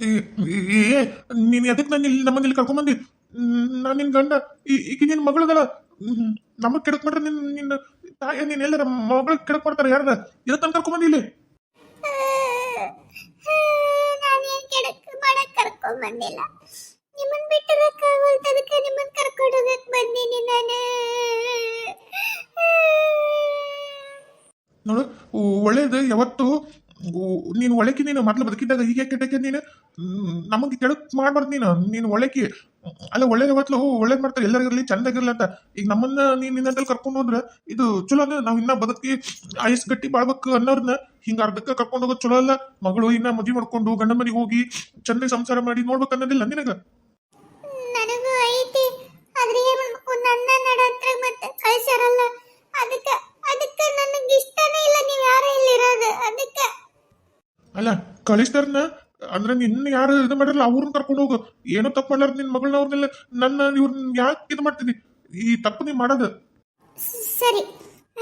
ಏ ನೀನು ಎದಕ್ಕೆ ನಾನು ಇಲ್ಲಿ ನಮ್ಮನೆಯಲ್ಲಿ ಕರ್ಕೊಂಬಂದಿ? ನಾನು ನಿನ್ನ ಗಂಡ. ಈಗ ನಿನ್ನ ಮಗಳದಲ್ಲ. ನಮಗೆ ಕೆಡಕ್ ಮಾಡ್ರೆ ನಿನ್ನ ನಿನ್ನ ತಾಯಿ ನೀನು ಎಲ್ಲರ ಮಗಳಿಗೆ ಕೆಡಕ್ ಮಾಡ್ತಾರೆ ಯಾರದ? ಇದಕ್ಕೆ ತನಕ ಕರ್ಕೊಂಬಂದಿ ಇಲ್ಲಿ? ಬಂದಿಲ್ಲ ನಿಮ್ಮನ್ ಬಿಟ್ಟಿರಕ್ಕಾಗಲ್ತ ಅದಕ್ಕೆ ನಿಮ್ಮನ್ ಕರ್ಕೊಂಡು ಹೋಗಕ್ ಬಂದೀನಿ ನಾನು. ನೋಡು ಒಳ್ಳೇದು ಯಾವತ್ತು ನೀನು ಒಳಕಿ ನೀನು ಮೊದ್ಲು ಬದುಕಿದ್ದಾಗ ಹೀಗೆ ಕೆಟ್ಟಕ್ಕೆ ನೀನು? ನಮಗೆ ಕೆಡಕ್ ಮಾಡ್ಬಾರ್ದು ನೀನು. ನೀನು ಒಳಕಿ ಅಲ್ಲ, ಒಳ್ಳೇದು ಹೊತ್ತು ಒಳ್ಳೇದು ಮಾಡ್ತಾರೆ. ಎಲ್ಲರಿಗಿರಲಿ ಚಂದಾಗಿರ್ಲಿ ಅಂತ. ಈಗ ನಮ್ಮನ್ನ ನೀನು ನಿನ್ನಂತಲ್ಲಿ ಕರ್ಕೊಂಡು ಹೋದ್ರೆ ಇದು ಚಲೋ ಅಂದ್ರೆ ನಾವು ಇನ್ನ ಬದುಕಿ ಆಯಸ್ ಗಟ್ಟಿ ಬಾಳ್ಬೇಕು ಅನ್ನೋರ್ನ ಹಿಂಗ ಅರ್ಧಕ್ಕೆ ಕರ್ಕೊಂಡು ಹೋಗೋದು ಚಲೋ ಅಲ್ಲ. ಮಗಳು ಇನ್ನ ಮದುವೆ ಮಾಡ್ಕೊಂಡು ಗಂಡ ಮನೆಗೆ ಹೋಗಿ ಚಂದ ಸಂಸಾರ ಮಾಡಿ ನೋಡ್ಬೇಕು ಅನ್ನೋದಿಲ್ಲ ನಿನಗ? ನನಗೂ ಐತಿ. ಆದ್ರೆ ನನ್ನ ನಡತ್ರ ಮತ್ತೆ ಕಳ್ಸ್ಯಾರಲ್ಲ ಅದಕ್ಕ ಅದಕ್ಕ ನನಗೆ ಇಷ್ಟನೇ ಇಲ್ಲ ನೀವ್ ಯಾರು ಇಲ್ಲಿರೋದು ಅದಕ್ಕ ಅಲ್ಲ ಕಳಿಸ್ತಾರನ್ನ ಅಂದ್ರೆ ನಿನ್ನ ಯಾರು ಇದು ಮಾಡಿರಲ್ಲ ಅವ್ರನ್ನ ಕರ್ಕೊಂಡು ಹೋಗು. ಏನೋ ತಪ್ಪು ಮಾಡ್ಲಾರ ನಿನ್ನ ಮಗಳನ್ನ ಅವ್ರನ್ನೆಲ್ಲ ನನ್ನ ಇವ್ರನ್ನ ಯಾಕೆ ಇದು ಮಾಡ್ತೀನಿ ಈ ತಪ್ಪು ನೀ ಮಾಡೋದು. ಸರಿ,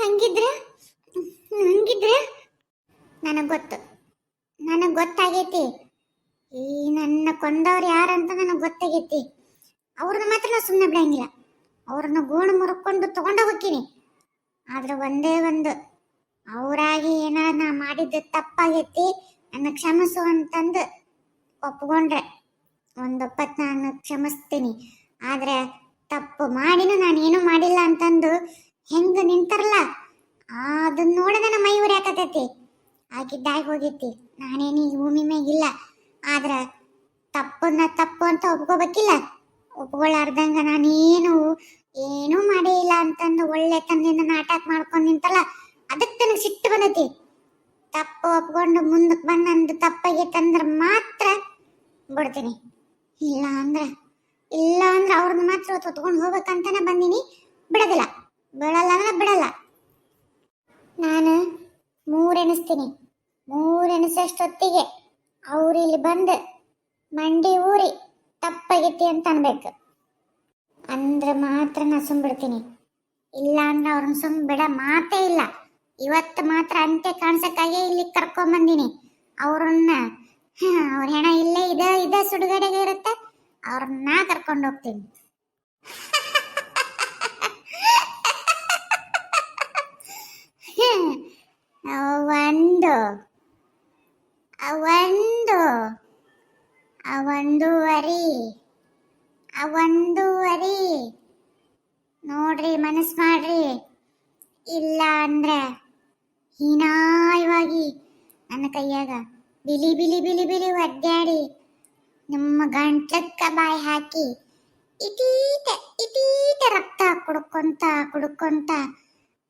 ಹಂಗಿದ್ರೆ ಹಂಗಿದ್ರೆ ನನಗೆ ಗೊತ್ತು. ನನಗೆ ಗೊತ್ತಾಗೈತಿ. ಈ ನನ್ನ ಕೊಂದವ್ರು ಯಾರಂತ ನನಗೆ ಗೊತ್ತಾಗೈತಿ. ಅವ್ರನ್ನ ಮಾತ್ರ ನಾನು ಸುಮ್ಮನೆ ಬಿಡಂಗಿಲ್ಲ. ಅವ್ರನ್ನ ಗೋಣ ಮುರ್ಕೊಂಡು ತಗೊಂಡು ಹೋಗ್ತೀನಿ. ಆದ್ರೆ ಒಂದೇ ಒಂದು, ಅವರಾಗಿ ಏನಾರ ನಾ ಮಾಡಿದ್ದು ತಪ್ಪಾಗೈತಿ ನನ್ನ ಕ್ಷಮಿಸು ಅಂತಂದು ಒಪ್ಕೊಂಡ್ರೆ. ಒಂದೊಪ್ಪತ್ತು ನಾನು ಕ್ಷಮಿಸ್ತೀನಿ. ಆದ್ರೆ ತಪ್ಪು ಮಾಡಿನೂ ನಾನು ಏನೂ ಮಾಡಿಲ್ಲ ಅಂತಂದು ಹೆಂಗೆ ನಿಂತಾರಲ್ಲ ಅದನ್ನ ನೋಡಿದ ನಮ್ಮ ಮೈ ಉರಿಯಾಕತೈತಿ ಆಗಿದ್ದಾಗಿ ಹೋಗೈತಿ. ನಾನೇನು ಈ ಭೂಮಿ ಮ್ಯಾಗಿಲ್ಲ ಆದ್ರೆ ತಪ್ಪನ್ನ ತಪ್ಪು ಅಂತ ಒಪ್ಕೋಬೇಕಿಲ್ಲ. ಒಪ್ಕೊಳ್ಳಾರ್ದಂಗೆ ನಾನೇನು ಏನೂ ಮಾಡೇ ಇಲ್ಲ ಅಂತಂದು ಒಳ್ಳೆ ತಂದಿಂದ ನಾಟಕ ಮಾಡ್ಕೊಂಡು ನಿಂತಲ್ಲ. ಅದಕ್ಕೆ ನನಗೆ ಸಿಟ್ಟು ಬಂದೈತಿ. ತಪ್ಪು ಒಪ್ಕೊಂಡು ಮುಂದಕ್ಕೆ ಬಂದು ನಂದು ತಪ್ಪಾಗೈತಂದ್ರೆ ಮಾತ್ರ ಬಿಡ್ತೀನಿ. ಇಲ್ಲ ಅಂದ್ರೆ ಇಲ್ಲ ಅಂದ್ರೆ ಅವ್ರನ್ನ ಮಾತ್ರ ಹೊತ್ಕೊಂಡು ಹೋಗ್ಬೇಕಂತಾನೆ ಬಂದೀನಿ. ಬಿಡೋದಿಲ್ಲ. ಬಿಡಲ್ಲ ಅಂದ್ರೆ ಬಿಡಲ್ಲ. ನಾನು ಮೂರೆಣಿಸ್ತೀನಿ ಮೂರೆಣಿಸಷ್ಟೊತ್ತಿಗೆ ಅವ್ರು ಇಲ್ಲಿ ಬಂದು ಮಂಡಿ ಊರಿ ತಪ್ಪಾಗೈತಿ ಅಂತ ಅನ್ಬೇಕು. ಅಂದ್ರೆ ಮಾತ್ರ ನಾನು ಸುಮ್ ಬಿಡ್ತೀನಿ ಇಲ್ಲ ಅಂದ್ರೆ ಅವ್ರನ್ನ ಸುಮ್ ಬಿಡ ಮಾತೇ ಇಲ್ಲ. ಇವತ್ತು ಮಾತ್ರ ಅಂತೆ ಕಾಣಿಸಕ್ಕಾಗೆ ಇಲ್ಲಿ ಕರ್ಕೊಂಬಂದಿನಿ ಅವ್ರನ್ನ ಅವ್ರ ಹೆಣ ಇಲ್ಲೇ ಇದೆ ಇದೆ ಸುಡುಗಡೆಗೆ ಇರುತ್ತೆ, ಅವ್ರನ್ನ ಕರ್ಕೊಂಡು ಹೋಗ್ತೀನಿ. ಒಂದು ಒಂದು ಒಂದೂವರಿ ಒಂದೂವರಿ ನೋಡ್ರಿ ಮನಸ್ ಮಾಡ್ರಿ. ಇಲ್ಲ ಅಂದ್ರೆ ಹೀನಾಯವಾಗಿ ನನ್ನ ಕೈಯಾಗ ಬಿಲಿ ಬಿಲಿ ಬಿಲಿ ಬಿಲಿ ಒದ್ದಾಡಿ ನಮ್ಮ ಗಂಟ್ಲಕ್ಕ ಬಾಯಿ ಹಾಕಿ ಇಟೀಟ ಇಟೀಟ ರಕ್ತ ಕುಡ್ಕೊಂತ ಕುಡ್ಕೊಂತ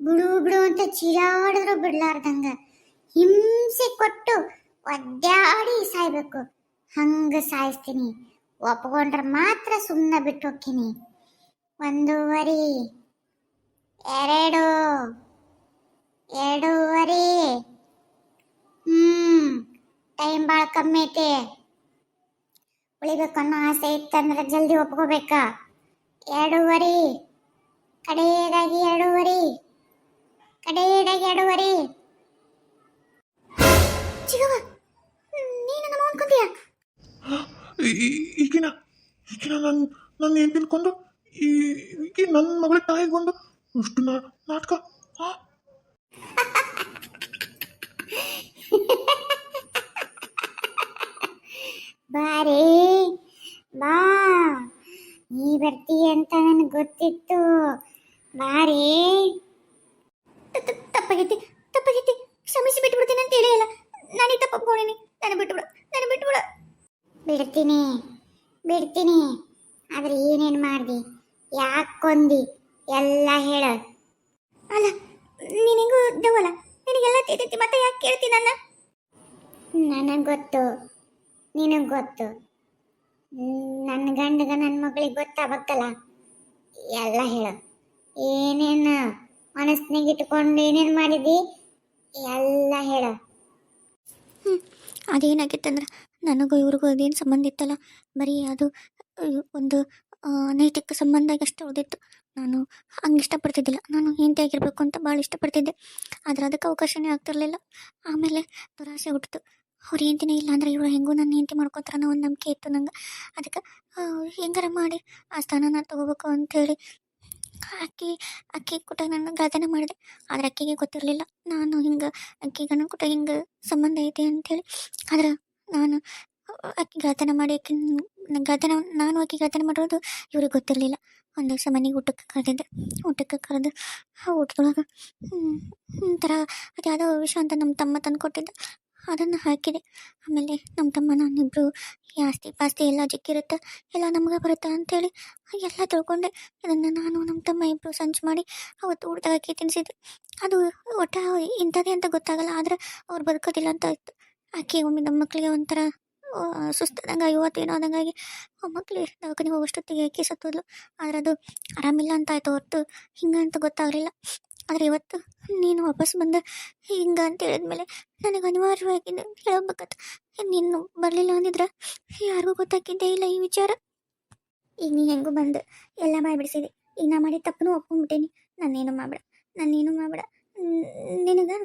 ಬಿಡು ಬಿಡು ಅಂತ ಚೀರಾಡಿದ್ರು ಬಿಡ್ಲಾರ್ದಂಗ ಹಿಂಸೆ ಕೊಟ್ಟು ಒದ್ದಾಡಿ ಸಾಯ್ಬೇಕು. ಹಂಗ ಸಾಯಿಸ್ತೀನಿ. ಒಪ್ಕೊಂಡ್ರೆ ಮಾತ್ರ ಸುಮ್ಮನೆ ಬಿಟ್ಟು ಹೋಗ್ತೀನಿ. ಒಂದೂವರೆ, ಎರಡು. ಎರಡೂವರೆ. ಹ್ಮ್ ಟೈಮ್ ಭಾಳ ಕಮ್ಮಿ ಐತಿ. ಉಳಿಬೇಕು ಅನ್ನೋ ಆಸೆ ಇತ್ತಂದ್ರೆ ಜಲ್ದಿ ಒಪ್ಕೋಬೇಕ. ಎರಡೂವರೆ, ಕಡೆಯದಾಗಿ ಎರಡೂವರೆ ಕಡೆಯದಾಗಿ ಎರಡೂವರೆ. ಚಿಗವ ನೀನು ನಮ್ಮ ಅನ್ಕೊಂತೀಯ ಈಗಿನ ಈಗಿನ ನನ್ನ ನನ್ನ ಏನ್ ತಿನ್ಕೊಂಡು ಈ ನನ್ನ ಮಗಳ ತಾಯಿಗೊಂಡು ಇಷ್ಟು ನಾ, ನಾಟಕ ಹಾ ಬಾರೇ ಬಾ. ನೀ ಬರ್ತೀಯ ಅಂತ ನನಗೆ ಗೊತ್ತಿತ್ತು. ಬಾರೇ ತಪ್ಪಾಗೈತಿ ತಪ್ಪಾಗೈತಿ. ಕ್ಷಮಿಸಿ ಬಿಟ್ಟು ಬಿಡ್ತೀನಿ ಅಂತ ಹೇಳಿಲ್ಲ ನಾನೇ ತಪ್ಪಿಕೊಂಡಿನಿ ನಾನು ಬಿಟ್ಟು ಬಿಡು. ನಾನು ಬಿಟ್ಟು ಬಿಡು. ಬಿಡ್ತೀನಿ. ಬಿಡ್ತೀನಿ. ಆದ್ರೆ ಏನೇನು ಮಾಡ್ದಿ? ಯಾಕೆ ಕೊಂದಿ? ಎಲ್ಲ ಹೇಳ. ಅಲ್ಲ ನಿನಗೂ ದವಲ್ಲ ನಿನಗೆಲ್ಲ ತಿಂತಿ ಮತ್ತೆ ಯಾಕೆ ಕೇಳ್ತೀನಿ ನನ್ನ? ನನಗೆ ಗೊತ್ತು ನಿನಗೆ ಗೊತ್ತು ನನ್ನ ಗಂಡಗ ನನ್ನ ಮಗಳಿಗೆ ಗೊತ್ತಾಗಬೇಕಲ್ಲ? ಎಲ್ಲ ಹೇಳು. ಏನೇನು ಮನಸ್ಸಿನಾಗ ಇಟ್ಕೊಂಡು ಏನೇನು ಮಾಡಿದಿ? ಎಲ್ಲ ಹೇಳು. ಅದೇನಾಗಿತ್ತಂದ್ರೆ ನನಗೂ ಇವ್ರಿಗೂ ಅದೇನು ಸಂಬಂಧ ಇತ್ತಲ್ಲ? ಬರೀ ಅದು ಒಂದು ನೈತಿಕ ಸಂಬಂಧ ಅಷ್ಟೇ ಉಳಿದಿತ್ತು. ನಾನು ಹಂಗೆ ಇಷ್ಟಪಡ್ತಿದ್ದಿಲ್ಲ. ನಾನು ಹೆಂಡತಿಯಾಗಿರ್ಬೇಕು ಅಂತ ಭಾಳ ಇಷ್ಟಪಡ್ತಿದ್ದೆ. ಆದರೆ ಅದಕ್ಕೆ ಅವಕಾಶನೇ ಆಗ್ತಿರಲಿಲ್ಲ. ಆಮೇಲೆ ದುರಾಸೆ ಹುಟ್ಟಿತು ಅವ್ರ ಹೆಂಡತಿನೇ ಇಲ್ಲ ಅಂದ್ರೆ ಇವ್ರು ಹೆಂಗೂ ನನ್ನ ಹೆಂಡತಿ ಮಾಡ್ಕೊತಾರ ಅನ್ನೋ ಒಂದು ನಂಬಿಕೆ ಇತ್ತು ನಂಗೆ. ಅದಕ್ಕೆ ಹೆಂಗಾರ ಮಾಡಿ, ಆ ಸ್ಥಾನನ ತಗೋಬೇಕು ಅಂಥೇಳಿ ಅಕ್ಕಿ ಅಕ್ಕಿ ಕೊಟ್ಟ ನಾನು ಗಾದನೆ ಮಾಡಿದೆ. ಆದ್ರೆ ಅಕ್ಕಿಗೆ ಗೊತ್ತಿರಲಿಲ್ಲ. ನಾನು ಹಿಂಗೆ ಅಕ್ಕಿ ಗಂಡನ ಕೊಟ್ಟ ಹಿಂಗೆ ಸಂಬಂಧ ಐತೆ ಅಂಥೇಳಿ ಆದ್ರೆ ನಾನು ಅಕ್ಕಿ ಗಾದನ ಮಾಡಿ ಅಕ್ಕಿ ಗಾದನ ನಾನು ಅಕ್ಕಿ ಗಾದನ ಮಾಡಿರೋದು ಇವ್ರಿಗೆ ಗೊತ್ತಿರಲಿಲ್ಲ. ಒಂದು ದಿವಸ ಮನೆಗೆ ಊಟಕ್ಕೆ ಕರೆದಿದ್ದೆ. ಊಟಕ್ಕೆ ಕರೆದು ಊಟದೊಳಗೆ ಒಂಥರ ಅದು ವಿಷಯ ಅಂತ ನಮ್ಮ ತಮ್ಮ ತಂದು ಕೊಟ್ಟಿದ್ದ ಅದನ್ನು ಹಾಕಿದೆ. ಆಮೇಲೆ ನಮ್ಮ ತಮ್ಮ ನಾನಿಬ್ಬರು ಈ ಆಸ್ತಿ ಪಾಸ್ತಿ ಎಲ್ಲ ಜಿಕ್ಕಿರುತ್ತೆ ಎಲ್ಲ ನಮಗೆ ಬರುತ್ತೆ ಅಂಥೇಳಿ ಎಲ್ಲ ತಿಳ್ಕೊಂಡೆ. ಅದನ್ನು ನಾನು ನಮ್ಮ ತಮ್ಮ ಇಬ್ಬರು ಸಂಚು ಮಾಡಿ ಅವತ್ತು ಊಟದಾಗ ಹಾಕಿ ಅದು ಒಟ್ಟ ಇಂಥದ್ದೇ ಅಂತ ಗೊತ್ತಾಗಲ್ಲ, ಆದ್ರೆ ಅವ್ರು ಬದುಕೋದಿಲ್ಲ ಅಂತ ಇತ್ತು. ಆಕೆ ಒಮ್ಮೆ ನಮ್ಮ ಮಕ್ಕಳಿಗೆ ಒಂಥರ ಸುಸ್ತಾದಂಗೆ ಏನೋ ಆದಂಗಾಗಿ ಮಕ್ಕಳು ದವಾಖಾನೆ ಹೋಗೋಷ್ಟೊತ್ತಿಗೆ ಆಕೆ ಸತ್ತೋದ್ಲು. ಆದ್ರೆ ಅದು ಆರಾಮಿಲ್ಲ ಅಂತ ಆಯ್ತು ಹೊರತು. ಹಿಂಗೆ ಗೊತ್ತಾಗಲಿಲ್ಲ. ಆದರೆ ಇವತ್ತು ನೀನು ವಾಪಸ್ ಬಂದ ಹಿಂಗ ಅಂತ ಹೇಳಿದ್ಮೇಲೆ ನನಗೆ ಅನಿವಾರ್ಯವಾಗಿ ಹೇಳಬೇಕತ್ತು ನೀನು ಬರಲಿಲ್ಲ ಅಂದಿದ್ರೆ ಯಾರಿಗೂ ಗೊತ್ತಾಗಿದ್ದೇ ಇಲ್ಲ ಈ ವಿಚಾರ. ಈಗ ನೀ ಹೆಂಗೂ ಬಂದು ಎಲ್ಲ ಮಾಡಿಬಿಡಿಸಿದೆ. ಈಗ ನಾ ಮಾಡಿದ ತಪ್ಪನು ಒಪ್ಕೊಂಡ್ಬಿಟ್ಟೇನಿ ನಾನೇನು ಮಾಡಬೇಡ. ನಾನೇನು ಮಾಡಬೇಡ. ನಿನಗೆ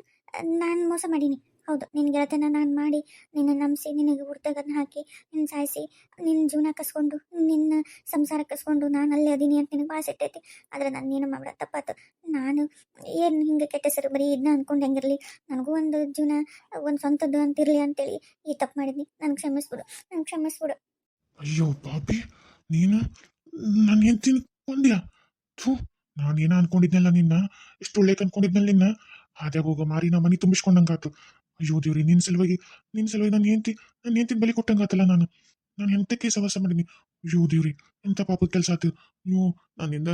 ನಾನು ಮೋಸ ಮಾಡೀನಿ. ಹೌದು ನಿನ್ನ ಗೆಳತನ ನಾನು ಮಾಡಿ ನಿನ್ನ ನಂಬಿಸಿ, ನಿನಗೆ ಹುಡ್ತಗನ್ನ ಹಾಕಿ ನಿನ್ನ ಸಾಯಿಸಿ ನಿನ್ನ ಜೀವನ ಕಸ್ಕೊಂಡು, ನಿನ್ನ ಸಂಸಾರ ಕಸ್ಕೊಂಡು ನಾನು ಅಲ್ಲೇ ಅದೀನಿ ಅಂತ ನಿನಗೆ ಭಾಳ ಸಿಟ್ಟೈತಿ ಆದ್ರೆ ನಾನು ಏನು ಮಾಡ ತಪ್ಪಾತು. ನಾನು ಏನು ಹಿಂಗೆ ಕೆಟ್ಟ ಹೆಸರು ಬರೀ ಇದನ್ನ ಅಂದ್ಕೊಂಡು ಹೆಂಗಿರಲಿ, ನನಗೂ ಒಂದು ಜೀವನ, ಒಂದು ಸ್ವಂತದ್ದು ಅಂತಿರಲಿ ಅಂತೇಳಿ ಈ ತಪ್ಪು ಮಾಡಿದ್ನಿ. ನನಗೆ ಕ್ಷಮಿಸ್ಬಿಡು ನನಗೆ ಕ್ಷಮಿಸ್ಬಿಡು. ಅಯ್ಯೋ ಪಾಪಿ, ನೀನು ನನ್ನ ಹೆಂಡ್ತಿನ ಕೊಂದ್ಯಾ ಥೂ ನಾನೇನ ಅನ್ಕೊಂಡಿದ್ನಲ್ಲ ನಿನ್ನ? ಇಷ್ಟು ಒಳ್ಳೆಕ್ ಅನ್ಕೊಂಡಿದ್ನಲ್ಲ ನಿನ್ನ? ಹಾದ್ಯಾಗ ಹೋಗೋ ಮಾರಿ ನಾ ಮನೆ ತುಂಬಿಸ್ಕೊಂಡಂಗಾತು. ಅಯ್ಯೋ ದೇವ್ರಿ ನಿನ್ನ ಸಲುವಾಗಿ ನಿನ್ನ ಸಲುವಾಗಿ ನನ್ನ ಹೆಂಡ್ತಿ ನನ್ನ ಹೆಂಡ್ತಿನ ಬಲಿ ಕೊಟ್ಟಂಗಾತಲ್ಲ ನಾನು. ನಾನು ಎಂತಕ್ಕೆ ಸವಾಸ ಮಾಡೀನಿ. ಅಯ್ಯೋ ದೇವ್ರಿ ಎಂಥ ಪಾಪದ ಕೆಲಸ ಆಯ್ತು ಅಯ್ಯೋ ನನ್ನಿಂದ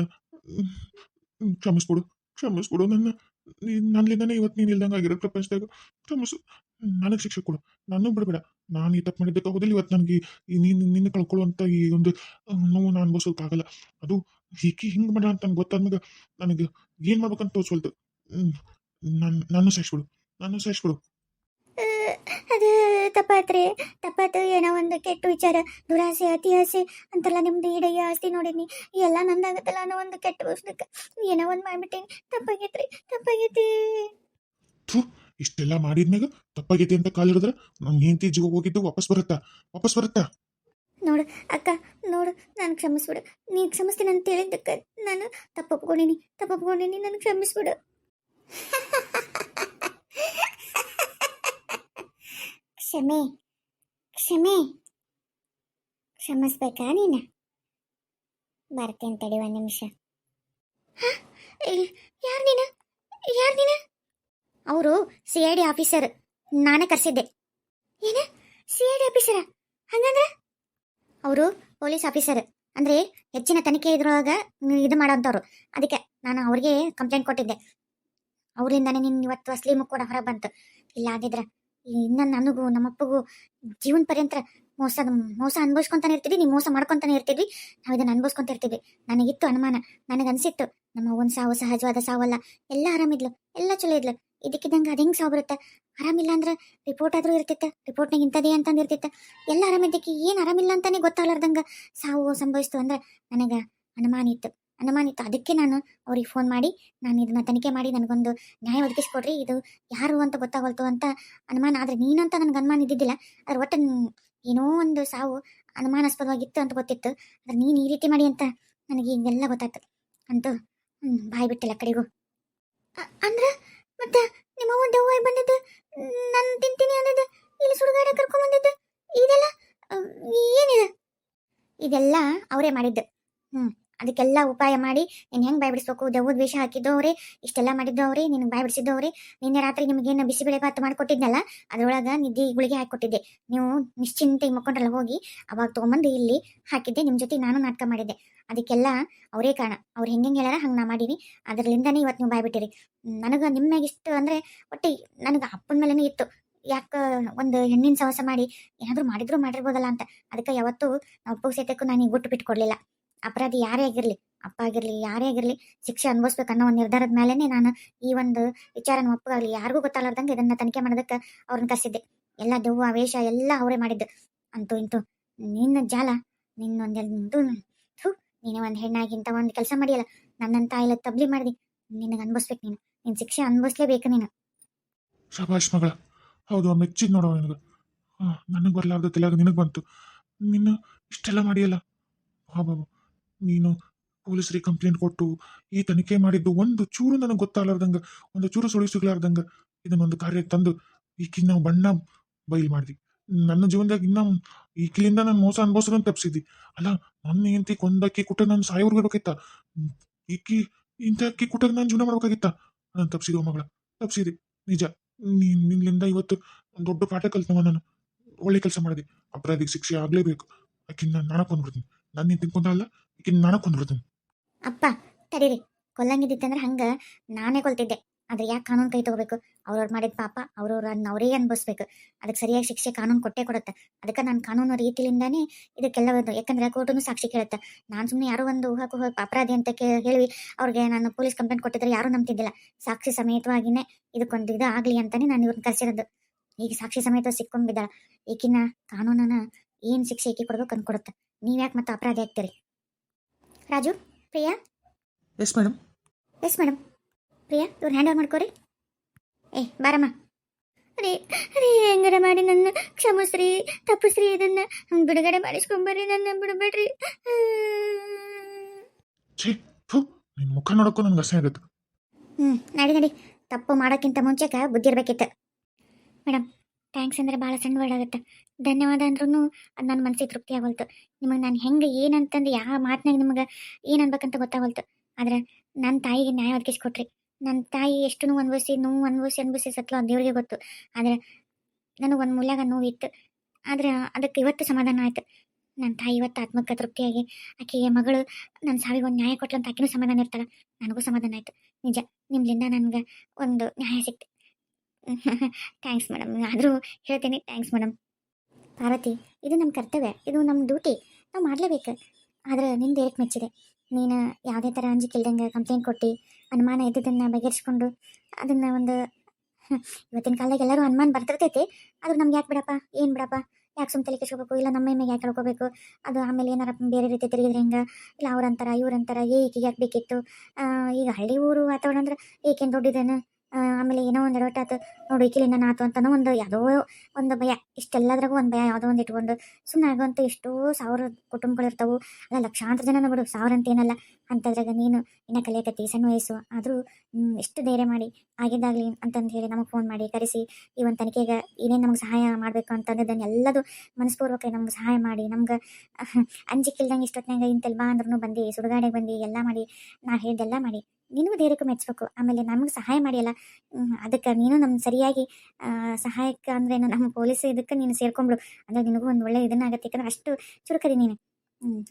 ಕ್ಷಮಿಸ್ಬಿಡು ಕ್ಷಮಿಸ್ಬಿಡು ನನ್ನ ನನ್ನಿಂದಾನೆ ಇವತ್ತು ನೀನು ಇಲ್ದಂಗೆ ಆಗಿರೋ ಪ್ರಪಂಚದಾಗ. ಕ್ಷಮಿಸು, ನನಗೆ ಶಿಕ್ಷೆ ಕೊಡು. ನಾನು ಬಿಡಬೇಡ. ನಾನು ಈ ತಪ್ಪು ಮಾಡಿದ್ದಕ್ಕೆ ಹೋದಲ್ಲಿ ಇವತ್ತು ನನಗೆ ನೀನು, ನಿನ್ನ ಕಳ್ಕೊಳ್ಳುವಂಥ ಈ ಒಂದು ನೋವು ನಾನು ಅನ್ಭವಿಸೋಕ್ಕಾಗಲ್ಲ ಅದು ಹೀಗೆ ಹಿಂಗೆ ಮಾಡ ಅಂತ ನನಗೆ ಗೊತ್ತಾದ್ಮೇಲೆ ನನಗೆ ಏನು ಮಾಡ್ಬೇಕಂತ ತೋರಿಸ್ಕೊಳ್ತು ನನ್ನ ನಾನು ಸಹಿಸ್ಬಿಡು ನಾನು ಸಹಿಸ್ಬಿಡು ಅದು ತಪ್ಪಾತ್ರಿ ತಪ್ಪಾತು ಏನೋ ಒಂದು ಕೆಟ್ಟ ವಿಚಾರ ದುರಾಸೆ ಅತಿ ಆಸೆ ಅಂತೆಲ್ಲ ನಿಮ್ದು ಇಡೀ ಆಸ್ತಿ ನೋಡೀನಿ. ಎಲ್ಲ ನಂದಾಗತ್ತಲ್ಲ ಅನ್ನೋ ಒಂದು ಕೆಟ್ಟ ವರ್ಷಕ್ಕೆ ಏನೋ ಒಂದು ಮಾಡ್ಬಿಟ್ಟೀನಿ ತಪ್ಪಾಗೈತ್ರಿ ತಪ್ಪಾಗೈತಿ. ಥೂ ಇಷ್ಟೆಲ್ಲ ಮಾಡಿದ್ಮ್ಯಾಗ ತಪ್ಪಾಗೈತಿ ಅಂತ ಕಾಲ್ ಹಿಡಿದ್ರೆ ನನ್ನ ಹೆಂಡತಿ ಜೀವ ಹೋಗಿದ್ದು ವಾಪಸ್ ಬರುತ್ತಾ ವಾಪಸ್ ಬರುತ್ತಾ. ನೋಡು ಅಕ್ಕ ನೋಡು ನಾನು ಕ್ಷಮಿಸ್ಬಿಡು. ನೀ ಕ್ಷಮಿಸ್ತೀನಿ ಅಂತ ಹೇಳಿದ್ದಕ್ಕೆ ನಾನು ತಪ್ಪೊಪ್ಕೊಂಡಿನಿ ತಪ್ಪೊಪ್ಕೊಂಡಿನಿ ನಾನು ಕ್ಷಮಿಸ್ಬಿಡು. ಕ್ಷಮೆ ಕ್ಷಮೆ. ಕ್ಷಮಿಸ್ಬೇಕಾ ನೀನ? ಬರ್ತೇನೆ ತಡಿ ಒಂದು ನಿಮಿಷ. ಯಾರು ನೀನು? ಯಾರು ನೀನ? ಅವರು ಸಿ ಐ ಡಿ ಆಫೀಸರ್. ನಾನೇ ಕರೆಸಿದ್ದೆ. ಏನ? C I D officer? ಹಂಗಂದ್ರೆ? ಅವರು ಪೊಲೀಸ್ ಆಫೀಸರ್. ಅಂದ್ರೆ ಹೆಚ್ಚಿನ ತನಿಖೆ ಇದ್ರೊಳಗೆ ಇದು ಮಾಡೋಂಥವ್ರು ಅದಕ್ಕೆ ನಾನು ಅವ್ರಿಗೆ ಕಂಪ್ಲೇಂಟ್ ಕೊಟ್ಟಿದ್ದೆ. ಅವರಿಂದಾನೇ ನಿನ್ನ ಇವತ್ತು ಅಸ್ಲಿ ಕೂಡ ಹೊರಗೆ ಬಂತು. ಇಲ್ಲ ಆಗಿದ್ರೆ ಇನ್ನು ನನಗೂ ನಮ್ಮಪ್ಪಗೂ ಜೀವನ ಪರ್ಯಂತ ಮೋಸ ಮೋಸ ಅನ್ಭವಿಸ್ಕೊಂತಾನೆ ಇರ್ತೀವಿ, ನೀವು ಮೋಸ ಮಾಡ್ಕೊಂತಾನೆ ಇರ್ತೀವಿ, ನಾವು ಇದನ್ನ ಅನ್ಭವಿಸ್ಕೊಂತ ಇರ್ತೀವಿ. ನನಗಿತ್ತು ಅನುಮಾನ, ನನಗನ್ಸಿತ್ತು. ನಮ್ಮ ಒಂದು ಸಾವು ಸಹಜವಾದ ಸಾವಲ್ಲ ಎಲ್ಲ ಆರಾಮಿದ್ಲು, ಎಲ್ಲ ಚಲೋ ಇದ್ಲು. ಇದಕ್ಕಿದ್ದಂಗೆ ಅದು ಹೆಂಗೆ ಸಾವು ಬರುತ್ತೆ? ಆರಾಮಿಲ್ಲ ಅಂದ್ರೆ ರಿಪೋರ್ಟ್ ಆದ್ರೂ ಇರ್ತಿತ್ತು? ರಿಪೋರ್ಟ್ನಾಗ ಇಂಥದೇ ಅಂತಂದು ಇರ್ತಿತ್ತು? ಎಲ್ಲ ಆರಾಮಿದ್ದಕ್ಕೆ ಏನು ಆರಾಮಿಲ್ಲ ಅಂತಾನೆ ಗೊತ್ತಾಗಲಾರ್ದಂಗೆ ಸಾವು ಸಂಭವಿಸ್ತು ಅಂದ್ರೆ ನನಗೆ ಅನುಮಾನ ಇತ್ತು. ಅನುಮಾನ ಇತ್ತು. ಅದಕ್ಕೆ ನಾನು ಅವ್ರಿಗೆ ಫೋನ್ ಮಾಡಿ, ನಾನು ಇದನ್ನ ತನಿಖೆ ಮಾಡಿ, ನನಗೊಂದು ನ್ಯಾಯ ಒದಗಿಸ್ಕೊಡ್ರಿ, ಇದು ಯಾರು ಅಂತ ಗೊತ್ತಾಗೋಲ್ತು ಅಂತ ಅನುಮಾನ. ಆದರೆ ನೀನಂತ ನನಗೆ ಅನುಮಾನ ಇದ್ದಿದ್ದಿಲ್ಲ. ಆದ್ರೆ ಒಟ್ಟು ಏನೋ ಒಂದು ಸಾವು ಅನುಮಾನಾಸ್ಪದವಾಗಿತ್ತು ಅಂತ ಗೊತ್ತಿತ್ತು. ಆದ್ರೆ ನೀನು ಈ ರೀತಿ ಮಾಡಿ ಅಂತ ನನಗೆ ಹಿಂಗೆಲ್ಲ ಗೊತ್ತಾಯ್ತು ಅಂತೂ ಬಾಯಿ ಬಿಟ್ಟಿಲ್ಲ ಕಡೆಗೂ. ಅಂದ್ರೆ ಮತ್ತೆ ನಿಮ್ಮ ಅವ್ವ ದೆವ್ವ ಬಂದಿದ್ದು, ನಾನು ತಿಂತೀನಿ ಅನ್ನೋದು ಇಲ್ಲಿ ಸುಡುಗಾಡ ಕರ್ಕೊಂಬಂದಿದ್ದು ಇದೆಲ್ಲ ಏನಿದೆ? ಇದೆಲ್ಲ ಅವರೇ ಮಾಡಿದ್ದು. ಹ್ಮ್. ಅದಕ್ಕೆಲ್ಲ ಉಪಾಯ ಮಾಡಿ ನೀನು ಹೆಂಗೆ ಬಾಯ್ ಬಿಡಿಸ್ಬೇಕು ವೇಷ ಹಾಕಿದ್ದವ್ರೆ, ಇಷ್ಟೆಲ್ಲ ಮಾಡಿದ್ದವ್ರೆ, ನಿನ್ಗೆ ನಿನಗೆ ಬಾಯ್ ಬಿಡಿಸಿದ್ದು ಅವರೇ ನಿನ್ನೆ ರಾತ್ರಿ ನಿಮಗೇನು ಬಿಸಿಬೇಳೆ ಭಾತ್ ಮಾಡಿಕೊಟ್ಟಿದ್ನಲ್ಲ, ಅದ್ರೊಳಗ ನಿದ್ದೆ ಗುಳಿಗೆ ಹಾಕಿಕೊಟ್ಟಿದ್ದೆ ನೀವು ನಿಶ್ಚಿಂತೆ ಮಕ್ಕೊಂಡ್ರಲ್ಲ ಹೋಗಿ ಅವಾಗ ತೊಗೊಂಬಂದು ಇಲ್ಲಿ ಹಾಕಿದ್ದೆ ನಿಮ್ಮ ಜೊತೆ ನಾನು ನಾಟಕ ಮಾಡಿದ್ದೆ. ಅದಕ್ಕೆಲ್ಲ ಅವರೇ ಕಾರಣ. ಅವ್ರು ಹೆಂಗೆ ಹೇಳ್ಯಾರ ಹಂಗೆ ನಾ ಮಾಡೀನಿ ಅದರಲ್ಲಿಂದನೇ ಇವತ್ತು ನೀವು ಬಾಯ್ಬಿಟ್ಟಿರಿ. ನನಗೆ ನಿಮ್ಮ ಮ್ಯಾಗ ಇಷ್ಟು ಅಂದರೆ ಒಟ್ಟು ನನಗೆ ಅಪ್ಪನ ಮೇಲೇ ಇತ್ತು. ಯಾಕೆ ಒಂದು ಹೆಣ್ಣಿನ ಸಹವಾಸ ಮಾಡಿ ಏನಾದರೂ ಮಾಡಿದ್ರು ಮಾಡಿರ್ಬೋದಲ್ಲ ಅಂತ. ಅದಕ್ಕೆ ಯಾವತ್ತೂ ನಾವು ಸೇತಕ್ಕೂ ನಾನು ಗುಟ್ಟು ಬಿಟ್ಕೊಡ್ಲಿಲ್ಲ. ಅಪರಾಧಿ ಯಾರೇ ಆಗಿರಲಿ, ಅಪ್ಪ ಆಗಿರಲಿ, ಯಾರೇ ಆಗಿರಲಿ, ಶಿಕ್ಷೆ ಅನ್ನೋ ಒಂದು ನಿರ್ಧಾರದ ಮೇಲೇ ನಾನು ಈ ಒಂದು ವಿಚಾರನ ನಮ್ಮ ಯಾರಿಗೂ ಗೊತ್ತಾಗಲಾರ್ದಂಗೆ ಇದನ್ನ ತನಿಖೆ ಮಾಡೋದಕ್ಕೆ ಅವ್ರನ್ನ ಕರೆಸಿದ್ದೆ. ಎಲ್ಲ ದೆವ್ವ, ವೇಷ ಎಲ್ಲ ಅವರೇ ಮಾಡಿದ್ದು. ಅಂತೂ ಇಂತೂ, ನಿನ್ನ ಜಾಲ, ನಿನ್ನೊಂದೆಂದು, ಥೂ, ನೀನೇ ಒಂದು ಹೆಣ್ಣಾಗಿ ಇಂಥ ಒಂದು ಕೆಲಸ ಮಾಡಿಯಲ್ಲ, ನನ್ನಂತ ಇಲ್ಲ ತಬ್ಲಿ ಮಾಡಿದಿ, ನಿನಗೆ ಅನ್ಭವಿಸ್ಬೇಕು ನೀನು. ನಿನ್ನ ಶಿಕ್ಷೆ ಅನುಭವಿಸ್ಲೇಬೇಕು ನೀನು. ಶಭಾಷ್ ಮಗಳ, ಹೌದು ಮೆಚ್ಚಿದ್ ನೋಡವ ನಿನಗೆ. ನನಗೆ ಬರಲಾರ್ದ ತಲೆಯಾಗ ನಿನಗೆ ಬಂತು. ನಿನ್ನ ಇಷ್ಟೆಲ್ಲ ಮಾಡಿಯಲ್ಲ. ಬಾಬಾ. ನೀನು ಪೊಲೀಸರಿಗೆ ಕಂಪ್ಲೇಂಟ್ ಕೊಟ್ಟು ಈ ತನಿಖೆ ಮಾಡಿದ್ದು ಒಂದು ಚೂರು ನನಗೆ ಗೊತ್ತಾಗಲಾರ್ದಂಗೆ, ಒಂದು ಚೂರು ಸುಳಿ ಸಿಗ್ಲಾರ್ದಂಗ ಇದನ್ನೊಂದು ಕಾರ್ಯ ತಂದು ಈಕಿನ ನಾವು ಬಣ್ಣ ಬಯಲು ಮಾಡಿದ್ವಿ ನನ್ನ ಜೀವನದಾಗ ಇನ್ನೂ ಈಕಿಲಿಂದ ನಾನು ಮೋಸ ಅನ್ಭವಿಸೋದನ್ನ ತಪ್ಪಿಸಿದ್ದಿ ಅಲ್ಲ, ನನ್ನ ಹೆಂಡತಿ ಕೊಂದಕ್ಕಿ ಕುಟ್ಟ ನಾನು ಸಾಯೋರ್ಗೆ ಇರ್ಬೇಕಿತ್ತ ಈಕಿ ಇಂಥ ಅಕ್ಕಿ ಕುಟ್ಟ ನಾನು ಜೀವನ ಮಾಡ್ಬೇಕಾಗಿತ್ತ? ನಾನು ತಪ್ಪಿಸಿದ್ವು ಮಗಳ ತಪ್ಪಿಸಿದೆ ನಿಜ, ನೀನ್ ನಿನ್ನಿಂದ ಇವತ್ತು ದೊಡ್ಡ ಪಾಠ ಕಲ್ತವ ನಾನು. ಒಳ್ಳೆ ಕೆಲಸ ಮಾಡಿದೆ. ಅಪರಾಧಿಗೆ ಶಿಕ್ಷೆ ಆಗಲೇಬೇಕು. ಆಕಿನ ನಾನು ನಾಣ ನಾನು ನನ್ನ ತಿನ್ಕೊಂಡ ಕೊಂದಲ್ಲ ಈಕಿನ ಕೊಂದ್ಬಿಡ್ತೀನಿ ಅಪ್ಪ ತಡೀರಿ. ಕೊಲ್ಲಂಗಿದ್ದಿತ್ತಂದ್ರೆ ಹಂಗ ನಾನೇ ಕೊಲ್ತಿದ್ದೆ. ಆದ್ರೆ ಯಾಕೆ ಕಾನೂನು ಕೈ ತಗೋಬೇಕು? ಅವ್ರವ್ರು ಮಾಡಿದ ಪಾಪ, ಅವ್ರವ್ರ ಅವರೇ ಅನ್ಭವಿಸ್ಬೇಕು. ಅದಕ್ಕೆ ಸರಿಯಾಗಿ ಶಿಕ್ಷೆ ಕಾನೂನು ಕೊಟ್ಟೇ ಕೊಡುತ್ತೆ. ಅದಕ್ಕೆ ನಾನು ಕಾನೂನು ರೀತಿಯಿಂದಾನೇ ಇದಕ್ಕೆಲ್ಲ ಒಂದು, ಯಾಕಂದ್ರೆ ಕೋರ್ಟನು ಸಾಕ್ಷಿ ಕೇಳುತ್ತೆ. ನಾನು ಸುಮ್ಮನೆ ಯಾರೋ ಒಂದು ಹಾಕು ಹೋಗಿ ಅಪರಾಧಿ ಅಂತ ಹೇಳಿ ಅವ್ರಿಗೆ ನಾನು ಪೊಲೀಸ್ ಕಂಪ್ಲೇಂಟ್ ಕೊಟ್ಟಿದ್ರೆ ಯಾರೂ ನಂಬ್ತಿದ್ದಿಲ್ಲ. ಸಾಕ್ಷಿ ಸಮೇತವಾಗಿನೇ ಇದಕ್ಕೊಂದು ಇದು ಆಗಲಿ ಅಂತಾನೆ ನಾನು ಇವ್ರನ್ನ ಕರೆಸಿರೋದು. ಈಗ ಸಾಕ್ಷಿ ಸಮೇತ ಸಿಕ್ಕೊಂಡ್ಬಿದ್ದಾಳ ಈಕಿನ ಕಾನೂನನ್ನ ಏನು ಶಿಕ್ಷೆ ಈಕೆ ಕೊಡ್ಬೇಕು ಅಂದ್ಕೊಡುತ್ತೆ ನೀವ್ಯಾಕೆ ಮತ್ತೆ ಅಪರಾಧಿ ಆಗ್ತೀರಿ? Raju Priya? Yes madam yes madam Priya ಇವ್ರು ಹ್ಯಾಂಡ್ ಓವರ್ ಮಾಡ್ಕೋರಿ. ಏ ಬಾರಮ್ಮ. ರೀ ರೀ ಹೆಂಗರ ಮಾಡಿ ನನ್ನ ಕ್ಷಮಿಸ್ರಿ ತಪ್ಪಿಸ್ರಿ ಇದನ್ನ ಬಿಡುಗಡೆ ಮಾಡಿಸ್ಕೊಂಬರ್ರಿ ನನ್ನ ಬಿಡಬೇಡ್ರಿ. ಛೇ ಥು ನಿನ್ನ ಮುಖ ನೋಡಕ್ಕೂ ನನಗೆ ಅಸಹ್ಯ ಆಗತ್ತೆ. ಹ್ಞೂ ನಡಿ ನಡಿ. ತಪ್ಪು ಮಾಡೋಕ್ಕಿಂತ ಮುಂಚೆಕ ಬುದ್ಧಿ ಇರ್ಬೇಕಿತ್ತು. ಮೇಡಮ್ ಥ್ಯಾಂಕ್ಸ್ ಅಂದರೆ ಭಾಳ ಸಣ್ಣ ವರ್ಡ್ ಆಗುತ್ತೆ. ಧನ್ಯವಾದ ಅಂದ್ರೂ ಅದು ನನ್ನ ಮನಸ್ಸಿಗೆ ತೃಪ್ತಿ ಆಗೋಲ್ತು ನಿಮಗೆ ನಾನು ಹೆಂಗೆ ಏನಂತಂದು ಯಾವ ಮಾತಿನಾಗ ನಿಮಗೆ ಏನು ಅನ್ಬೇಕಂತ ಗೊತ್ತಾಗೋಲ್ತು ಆದರೆ ನನ್ನ ತಾಯಿಗೆ ನ್ಯಾಯ ಒದಗಿಸ್ಕೊಟ್ರಿ. ನನ್ನ ತಾಯಿ ಎಷ್ಟು ನೋವು ಅನುಭವಿಸಿ ನೋವು ಅನುಭವಿಸಿ ಅನುಭವಿಸಿ ಸತ್ಲು ದೇವರಿಗೆ ಗೊತ್ತು. ಆದರೆ ನನಗೆ ಒಂದು ಮೂಲ್ಯಾಗ ನೋವು ಇತ್ತು. ಆದರೆ ಅದಕ್ಕೆ ಇವತ್ತು ಸಮಾಧಾನ ಆಯ್ತು. ನನ್ನ ತಾಯಿ ಇವತ್ತು ಆತ್ಮಕ್ಕೆ ತೃಪ್ತಿಯಾಗಿ ಆಕೆಯ ಮಗಳು ನನ್ನ ಸಾವಿಗೆ ಒಂದು ನ್ಯಾಯ ಕೊಟ್ಲು ಅಂತ ಆಕೆನೂ ಸಮಾಧಾನ ಇರ್ತಾಳೆ. ನನಗೂ ಸಮಾಧಾನ ಆಯ್ತು. ನಿಜ ನಿಮ್ಮಿಂದ ನನಗೆ ಒಂದು ನ್ಯಾಯ ಸಿಕ್ತು. ಥ್ಯಾಂಕ್ಸ್ ಮೇಡಮ್ ಆದರೂ ಹೇಳ್ತೀನಿ. ಥ್ಯಾಂಕ್ಸ್ ಮೇಡಮ್ ಪಾರ್ವತಿ ಇದು ನಮ್ಮ ಕರ್ತವ್ಯ. ಇದು ನಮ್ಮ ಡ್ಯೂಟಿ ನಾವು ಮಾಡಲೇಬೇಕು. ಆದರೆ ನಿಂದು ಏಕೆ ಮೆಚ್ಚಿದೆ. ನೀನು ಯಾವುದೇ ಥರ ಅಂಜಿಕೆ ಇಲ್ದಂಗೆ ಕಂಪ್ಲೇಂಟ್ ಕೊಟ್ಟು ಅನುಮಾನ ಇದ್ದದನ್ನು ಬಗೆಹರಿಸ್ಕೊಂಡು ಅದನ್ನು ಒಂದು ಇವತ್ತಿನ ಕಾಲದಾಗ ಎಲ್ಲರೂ ಅನುಮಾನ ಬರ್ತಿರ್ತೈತಿ. ಆದ್ರೆ ನಮ್ಗೆ ಯಾಕೆ ಬಿಡಪ್ಪ? ಏನು ಬಿಡಪ್ಪ? ಯಾಕೆ ಸುಮ್ಮ ತಲೆ ಕೆಸ್ಕೋಬೇಕು ಇಲ್ಲ ನಮ್ಮ ಮೇಲೆ ಯಾಕೆ ಕಳ್ಕೋಬೇಕು ಅದು ಆಮೇಲೆ ಏನಾರ ಬೇರೆ ರೀತಿ ತಿರುಗಿದ್ರೆ ಹೆಂಗೆ? ಇಲ್ಲ ಅವ್ರಂತಾರ ಇವ್ರಂತಾರ ಏಕೆ ಯಾಕೆ ಬೇಕಿತ್ತು? ಈಗ ಹಳ್ಳಿ ಊರು ವಾತಾವರಣ ಅಂದ್ರೆ ಏಕೇನು ದೊಡ್ಡಿದೇನು? ಆ, ಆಮೇಲೆ ಏನೋ ಒಂದು ಎಡವಟ್ಟಾತು ನೋಡು ಈಕಿಲಿಂದ ನಾತು ಅಂತನೋ ಒಂದು ಯಾವುದೋ ಒಂದು ಭಯ. ಇಷ್ಟೆಲ್ಲದ್ರಾಗೂ ಒಂದು ಭಯ ಯಾವುದೋ ಒಂದು ಇಟ್ಕೊಂಡು. ಸುಮ್ಮನೆ ಆಗುವಂಥ ಎಷ್ಟೋ ಸಾವಿರ ಕುಟುಂಬಗಳಿರ್ತಾವು ಅಲ್ಲ, ಲಕ್ಷಾಂತರ ಜನ ಬಿಡು. ಸಾವಿರ ಅಂತ ಏನಲ್ಲ. ಅಂಥದ್ರಾಗ ನೀನು ಇನ್ನ ಕಲಿಯಕತ್ತಿ ಸಣ್ಣ ವಯಸ್ಸು. ಆದರೂ ಎಷ್ಟು ಧೈರ್ಯ ಮಾಡಿ. ಆಗಿದ್ದಾಗಲಿ ಅಂತಂದು ಹೇಳಿ ನಮಗೆ ಫೋನ್ ಮಾಡಿ, ಕರೆಸಿ. ಈ ಒಂದು ತನಿಖೆಗೆ ಏನೇನು ನಮ್ಗೆ ಸಹಾಯ ಮಾಡಬೇಕು ಅಂತಂದದನ್ನು ಎಲ್ಲದು ಮನಸ್ಪೂರ್ವಕ ನಮ್ಗೆ ಸಹಾಯ ಮಾಡಿ. ನಮ್ಗೆ ಅಂಜಿಕಿಲ್ದಂಗೆ ಇಷ್ಟೊತ್ತಿನಾಗ ಇಂತೆಲ್ಲ ಬಾ ಅಂದ್ರೂ ಬಂದು ಸುಡುಗಾಡೆಗೆ ಬಂದು, ಎಲ್ಲ ಮಾಡಿ. ನಾ ಹೇಳ್ದೆಲ್ಲ ಮಾಡಿ. ನಿನಗೂ ಧೈರ್ಯಕ್ಕೂ ಮೆಚ್ಚಬೇಕು ಆಮೇಲೆ ನಮಗೆ ಸಹಾಯ ಮಾಡಿಯಲ್ಲ. ಅದಕ್ಕೆ ನೀನು ನಮ್ಮ ಸರಿಯಾಗಿ ಸಹಾಯಕ್ಕೆ ಅಂದ್ರೆ ನಮ್ಮ ಪೊಲೀಸ್ ಇದಕ್ಕೆ ನೀನು ಸೇರ್ಕೊಂಡ್ಬಿಡು ಅಂದ್ರೆ ನಿನಗೂ ಒಂದು ಒಳ್ಳೆ ಇದನ್ನ ಆಗತ್ತೆ. ಯಾಕಂದ್ರೆ ಅಷ್ಟು ಚುರುಕದಿ ನೀನು.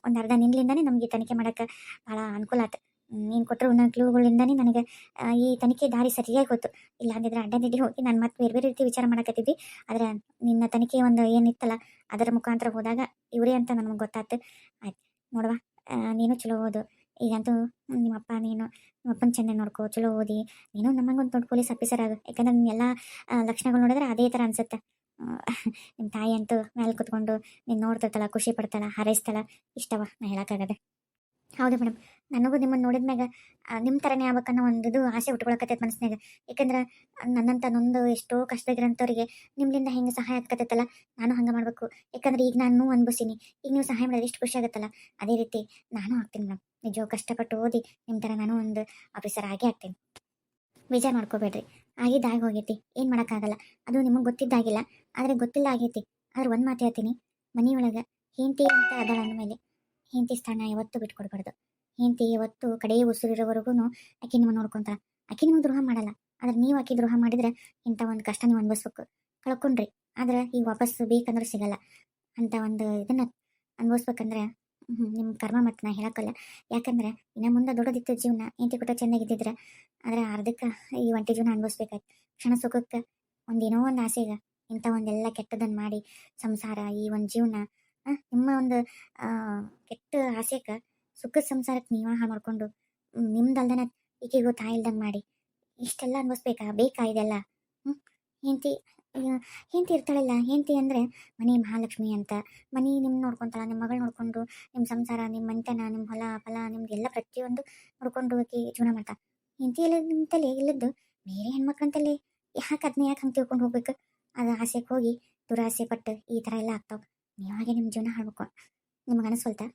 ಒಂದು ಅರ್ಧ ನಿನ್ಲಿಂದಾನೇ ನಮಗೆ ತನಿಖೆ ಮಾಡೋಕ್ಕೆ ಭಾಳ ಅನುಕೂಲ ಆಯ್ತು ನೀನು ಕೊಟ್ಟರು ಒಂದೊಂದು ಕ್ಲೂಗಳಿಂದಾನೇ ನನಗೆ ಈ ತನಿಖೆ ದಾರಿ ಸರಿಯಾಗಿ ಗೊತ್ತು ಇಲ್ಲ ಅಂದಿದ್ರೆ ಅಡ್ಡದಿಡ್ಡಿ ಹೋಗಿ ನಾನು ಮತ್ತೆ ಬೇರೆ ಬೇರೆ ರೀತಿ ವಿಚಾರ ಮಾಡಕತ್ತಿದ್ವಿ ಆದರೆ ನಿನ್ನ ತನಿಖೆ ಒಂದು ಏನಿತ್ತಲ್ಲ, ಅದರ ಮುಖಾಂತರ ಹೋದಾಗ ಇವರೇ ಅಂತ ನಮಗೆ ಗೊತ್ತಾಯ್ತು ಆಯ್ತು, ನೋಡುವ. ನೀನು ಚಲೋ ಓದು. ಈಗಂತೂ ನಿಮ್ಮಪ್ಪ ನೀನು ನಿಮ್ಮಪ್ಪನ ಚೆನ್ನಾಗಿ ನೋಡ್ಕೋ, ಚಲೋ ಓದಿ. ನೀನು ನಮಗೊಂದು ದೊಡ್ಡ ಪೊಲೀಸ್ ಆಫೀಸರ್ ಆಗು. ಯಾಕಂದ್ರೆ ನಿನ್ನೆಲ್ಲ ಲಕ್ಷಣಗಳು ನೋಡಿದ್ರೆ ಅದೇ ಥರ ಅನ್ಸುತ್ತೆ. ನಿಮ್ಮ ತಾಯಿ ಅಂತೂ ಮೇಲೆ ಕುತ್ಕೊಂಡು ನೀನು ನೋಡ್ತಿರ್ತಾಳ, ಖುಷಿ ಪಡ್ತಾಳ, ಹಾರೈಸ್ತಾಳ. ಇಷ್ಟವ ನಾ ಹೇಳೋಕ್ಕಾಗದೆ. ಹೌದು ಮೇಡಮ್ ನನಗೂ ನಿಮ್ಮನ್ನು ನೋಡಿದ್ಮ್ಯಾಗ ನಿಮ್ಮ ಥರನೇ ಆಗ್ಬೇಕನ್ನೋ ಒಂದು ಇದು ಆಸೆ ಉಟ್ಕೊಳಕತ್ತೈತೆ ಮನಸ್ಸಿನಾಗ. ಯಾಕಂದ್ರೆ ನನ್ನಂಥ ನೊಂದು ಎಷ್ಟೋ ಕಷ್ಟದಾಗಿರೋಂಥವ್ರಿಗೆ ನಿಮ್ಮಿಂದ ಹೆಂಗೆ ಸಹಾಯ ಆಗ್ತೈತಲ್ಲ, ನಾನು ಹಂಗೆ ಮಾಡಬೇಕು. ಯಾಕಂದ್ರೆ ಈಗ ನಾನು ಅನ್ಭವಿಸೀನಿ. ಈಗ ನೀವು ಸಹಾಯ ಮಾಡಿದ್ರೆ ಎಷ್ಟು ಖುಷಿ ಆಗುತ್ತಲ್ಲ. ಅದೇ ರೀತಿ ನಾನು ಆಗ್ತೀನಿ ಮೇಡಮ್ ನಿಜ ಕಷ್ಟಪಟ್ಟು ಓದಿ ನಿಮ್ಮ ಥರ ನಾನು ಒಂದು ಆಫೀಸರ್ ಆಗೇ ಆಗ್ತೀನಿ. ಬೇಜಾರು ಮಾಡ್ಕೋಬೇಡ್ರಿ. ಆಗಿದ್ದಾಗಿ ಹೋಗೈತಿ. ಏನು ಮಾಡೋಕ್ಕಾಗಲ್ಲ. ಅದು ನಿಮಗೆ ಗೊತ್ತಿದ್ದಾಗಿಲ್ಲ. ಆದರೆ ಗೊತ್ತಿಲ್ಲ ಆಗೈತಿ. ಆದ್ರೆ ಒಂದು ಮಾತು ಹೇಳ್ತೀನಿ. ಮನೆಯೊಳಗೆ ಹೆಂಡತಿ ಅಂತ ಅದಾಳ ಅಂದಮೇಲೆ, ಹೆಂಡತಿ ಸ್ಥಾನ ಯಾವತ್ತೂ ಬಿಟ್ಕೊಡ್ಬಾರ್ದು. ಹೆಂಡತಿ ಇವತ್ತು ಕಡೆ ಉಸಿರಿರೋವರೆಗೂ ಆಕೆ ನಿಮ್ಮ ನೋಡ್ಕೊಂತಾಳ. ಆಕೆ ನಿಮಗೆ ದ್ರೋಹ ಮಾಡಲ್ಲ. ಆದ್ರೆ ನೀವು ಆಕೆ ದ್ರೋಹ ಮಾಡಿದ್ರೆ ಇಂಥ ಒಂದು ಕಷ್ಟ ನೀವು ಅನ್ಭವಿಸ್ಬೇಕು. ಕಳ್ಕೊಂಡ್ರಿ. ಆದ್ರೆ ಈಗ ವಾಪಸ್ ಬೇಕಂದ್ರೆ ಸಿಗಲ್ಲ. ಅಂತ ಒಂದು ಇದನ್ನ ಅನ್ಭವಿಸ್ಬೇಕಂದ್ರೆ ನಿಮ್ಮ ಕರ್ಮ ಮತ್ತು ನಾ ಹೇಳಕ್ಕಲ್ಲ. ಯಾಕಂದ್ರೆ ಇನ್ನು ಮುಂದೆ ದೊಡ್ಡದಿತ್ತು ಜೀವನ, ಹೆಂಡತಿ ಕೊಟ್ಟ ಚೆನ್ನಾಗಿದ್ದಿದ್ರೆ, ಆದ್ರೆ ಅರ್ಧಕ್ಕೆ ಈ ಒಂಟಿ ಜೀವನ ಅನ್ಭವಿಸ್ಬೇಕಾಯ್ತು. ಕ್ಷಣ ಸುಖಕ್ಕೆ ಒಂದೇನೋ ಒಂದು ಈಗ. ಇಂಥ ಒಂದೆಲ್ಲ ಕೆಟ್ಟದನ್ನು ಮಾಡಿ ಸಂಸಾರ, ಈ ಒಂದು ಜೀವನ ನಿಮ್ಮ ಒಂದು ಕೆಟ್ಟ ಆಸೆಗೆ ಸುಖದ ಸಂಸಾರಕ್ಕೆ ನಿವಾಹ ಮಾಡ್ಕೊಂಡು ಮ್, ನಿಮ್ದಲ್ದನ ಈಕೆಗೂ ತಾಯಿ ಇಲ್ದಂಗೆ ಮಾಡಿ ಇಷ್ಟೆಲ್ಲ ಅನ್ಭವಿಸ್ಬೇಕಾ ಬೇಕಾ ಇದೆಲ್ಲ? ಹ್ಞೂ ಹೆಂಡತಿ ಹೆಂಡತಿ ಇರ್ತಾಳಲ್ಲ ಹೆಂಡತಿ ಅಂದರೆ ಮನೆ ಮಹಾಲಕ್ಷ್ಮಿ ಅಂತ. ಮನೆ ನಿಮ್ಮ ನೋಡ್ಕೊತಾಳ ನಿಮ್ಮ ಮಗಳು ನೋಡಿಕೊಂಡು ನಿಮ್ಮ ಸಂಸಾರ ನಿಮ್ಮ ಮಂಟನ ನಿಮ್ಮ ಹೊಲ ಫಲ ನಿಮ್ದು ಎಲ್ಲ ಪ್ರತಿಯೊಂದು ನೋಡ್ಕೊಂಡು ಹೋಗಿ ಜೀವನ ಮಾಡ್ತಾ. ಹೆಂಡತಿ ಎಲ್ಲ ನಿಮ್ಮ ತಲೆ ಇಲ್ಲದ್ದು ಬೇರೆ ಹೆಣ್ಮಕ್ಳಂತಲ್ಲಿ ಯಾಕೆ ಅದನ್ನ ಯಾಕೆ ಹಂಗೆ ತಿಳ್ಕೊಂಡು ಹೋಗ್ಬೇಕು? ಅದು ಆಸೆಗೆ ಹೋಗಿ ದುರಾಸೆ ಪಟ್ಟು ಈ ಥರ ಎಲ್ಲ ಆಗ್ತಾವೆ. ನೀವಾಗೆ ನಿಮ್ಮ ಜೀವನ ಹಾಳ್ಬೇಕು. ನಿಮ್ಗೆ ಅನಿಸ್ವಲ್ತಾ?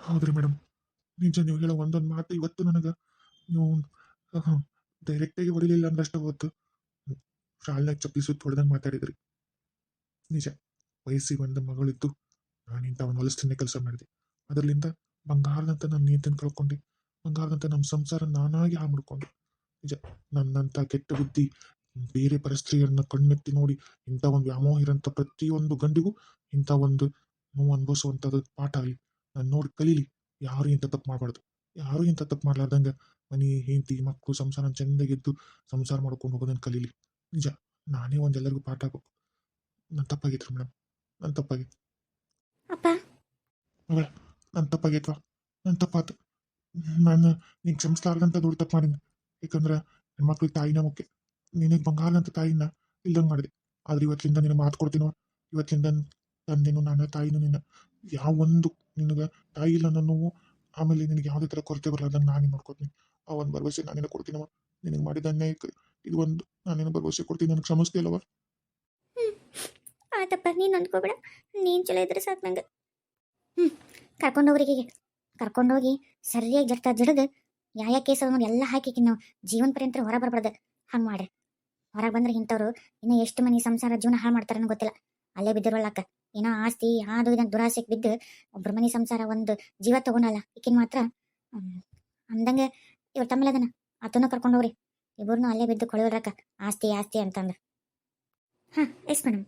ಹೌದ್ರಿ ಮೇಡಮ್ ನಿಜ ನೀವು ಹೇಳೋ ಒಂದೊಂದು ಮಾತು ಇವತ್ತು ನನಗೆ ನೀವು ಡೈರೆಕ್ಟಾಗಿ ಹೊಡಿಲಿಲ್ಲ ಅಂದಷ್ಟು ಅವತ್ತು ಶಾಲ್ನಾಗ ಚಪ್ಪಲಿ ಸುತ್ತ ಹೊಡೆದಂಗೆ ಮಾತಾಡಿದ್ರಿ. ನಿಜ, ವಯಸ್ಸಿಗೆ ಒಂದು ಮಗಳಿದ್ದು ನಾನು ಒಂದು ಹೊಲಸ್ತನ್ನೇ ಕೆಲಸ ಮಾಡಿದೆ. ಅದರಲ್ಲಿಂದ ಬಂಗಾರದಂತ ನನ್ನ ನೀತಿನ ಕಳ್ಕೊಂಡು. ಬಂಗಾರದಂತ ನಮ್ಮ ಸಂಸಾರ ನಾನಾಗಿ ಹಾಳು ನಿಜ ನನ್ನಂಥ ಕೆಟ್ಟ ಬುದ್ಧಿ ಬೇರೆ ಪರಿಸ್ಥಿತಿಯನ್ನ ಕಣ್ಣೆತ್ತಿ ನೋಡಿ ಇಂಥ ಒಂದು ವ್ಯಾಮೋಹ ಇರೋಂಥ ಪ್ರತಿಯೊಂದು ಗಂಡಿಗೂ ಇಂಥ ಒಂದು ನೋವು ಅನುಭವಿಸುವಂಥದ್ದು ಪಾಠ ಆಗಲಿ ನೋಡಿ ಕಲೀಲಿ. ಯಾರು ಇಂಥ ತಪ್ಪು ಮಾಡಬಾರ್ದು. ಯಾರು ಇಂಥ ತಪ್ಪು ಮಾಡ್ಲಾರ್ದಂಗೆ ಮನೆ ಹೆಂಡತಿ ಮಕ್ಕಳು ಸಂಸಾರ ಚೆಂದಾಗಿದ್ದು ಸಂಸಾರ ಮಾಡ್ಕೊಂಡು ಹೋಗೋದನ್ನು ಕಲೀಲಿ. ನಿಜ ನಾನೇ ಒಂದು ಎಲ್ಲರಿಗೂ ಪಾಠ ಹಾಕಬೇಕು. ನನ್ನ ತಪ್ಪಾಗಿತ್ತು ಮೇಡಮ್ ನನ್ನ ತಪ್ಪಾಗಿತ್ತು ಅಪ್ಪ. ನನ್ನ ತಪ್ಪಾಗೈತ್ವಾ? ನನ್ನ ತಪ್ಪಾತು. ನಾನು ನೀನು ಕ್ಷಮಿಸ್ಲಾರ್ದಂತ ದೊಡ್ಡ ತಪ್ಪು ಮಾಡಿದ್ದೆ ಯಾಕಂದ್ರೆ ಹೆಣ್ಮಕ್ಳಿಗೆ ತಾಯಿನ ಮುಖ್ಯ. ನಿನಗೆ ಬಂಗಾರದಂತ ತಾಯಿನ ಇಲ್ದಂಗೆ ಮಾಡಿದೆ. ಆದ್ರೆ ಇವತ್ತಿಂದ ನಿನಗೆ ಮಾತು ಕೊಡ್ತೀನೋ ಇವತ್ತಿಂದ ತಂದೆನು ನಾನು ತಾಯಿನೂ ನಿನ್ನ. ಯಾವ ಒಂದು ನಿನಗೆ ತಾಯಿ ಇಲ್ಲ ನೋವು, ಆಮೇಲೆ ನಿನಗೆ ಯಾವುದೇ ಥರ ಕೊರತೆ ಬರಲಾರ್ದಂಗೆ ನಾನು ನೋಡ್ಕೊತೀನಿ. ಆ ಒಂದು ಭರವಸೆ ನಾನೇನು ಕೊಡ್ತೀನವ ನಿನಗೆ ಮಾಡಿದ ಅನ್ಯಾಯಕ್ಕೆ ಇದು ಒಂದು ನಾನು ನಿನಗೆ ಭರವಸೆ ಕೊಡ್ತೀನಿ. ನನಗೆ ಕ್ಷಮಿಸ್ತಿಲ್ಲವ ಆತಪ್ಪ, ನೀನು ಅಂದ್ಕೋಬೇಡ ನೀನು ಚಲೋ ಇದ್ರೆ ಸಾಕು ನಂಗೆ. ಹ್ಞೂ ಕರ್ಕೊಂಡೋಗ್ರಿಗೆ ಕರ್ಕೊಂಡೋಗಿ ಸರಿಯಾಗಿ ಜಡ್ತ ಜಡದು ಯಾವ ಕೇಸ್ ನೋಡಿ ಎಲ್ಲ ಹಾಕಿ ನಾವು ಜೀವನ ಪರ್ಯಂತ ಹೊರ ಬರಬಾರ್ದು. ಹಂಗೆ ಮಾಡ್ರಿ. ಹೊರಗೆ ಬಂದ್ರೆ ಇಂಥವ್ರು ಇನ್ನ ಎಷ್ಟು ಮನೆ ಸಂಸಾರ ಜೀವನ ಹಾಳು ಮಾಡ್ತಾರನ್ನೋ ಗೊತ್ತಿಲ್ಲ. ಅಲ್ಲೇ ಬಿದ್ದಿರೋಲ್ಲಕ್ಕ ಏನೋ ಆಸ್ತಿ, ಅದು ಇದಂತ ದುರಾಸೆಗೆ ಬಿದ್ದು ಒಬ್ರ ಮನೆ ಸಂಸಾರ ಒಂದು ಜೀವ ತಗೊಂಡಲ್ಲ. ಈಕಿನ ಮಾತ್ರ ಅಂದಂಗೆ ಇವ್ರ ತಮ್ಮಲ್ಲದನ. ಆತನ ಕರ್ಕೊಂಡೋಗ್ರಿ ಇಬ್ಬರನ್ನೂ ಅಲ್ಲೇ ಬಿದ್ದು ಕೊಳವಿಡ್ರಕ್ಕ ಆಸ್ತಿ ಆಸ್ತಿ ಅಂತಂದು ಹಾಂ, ಎಸ್ ಮೇಡಮ್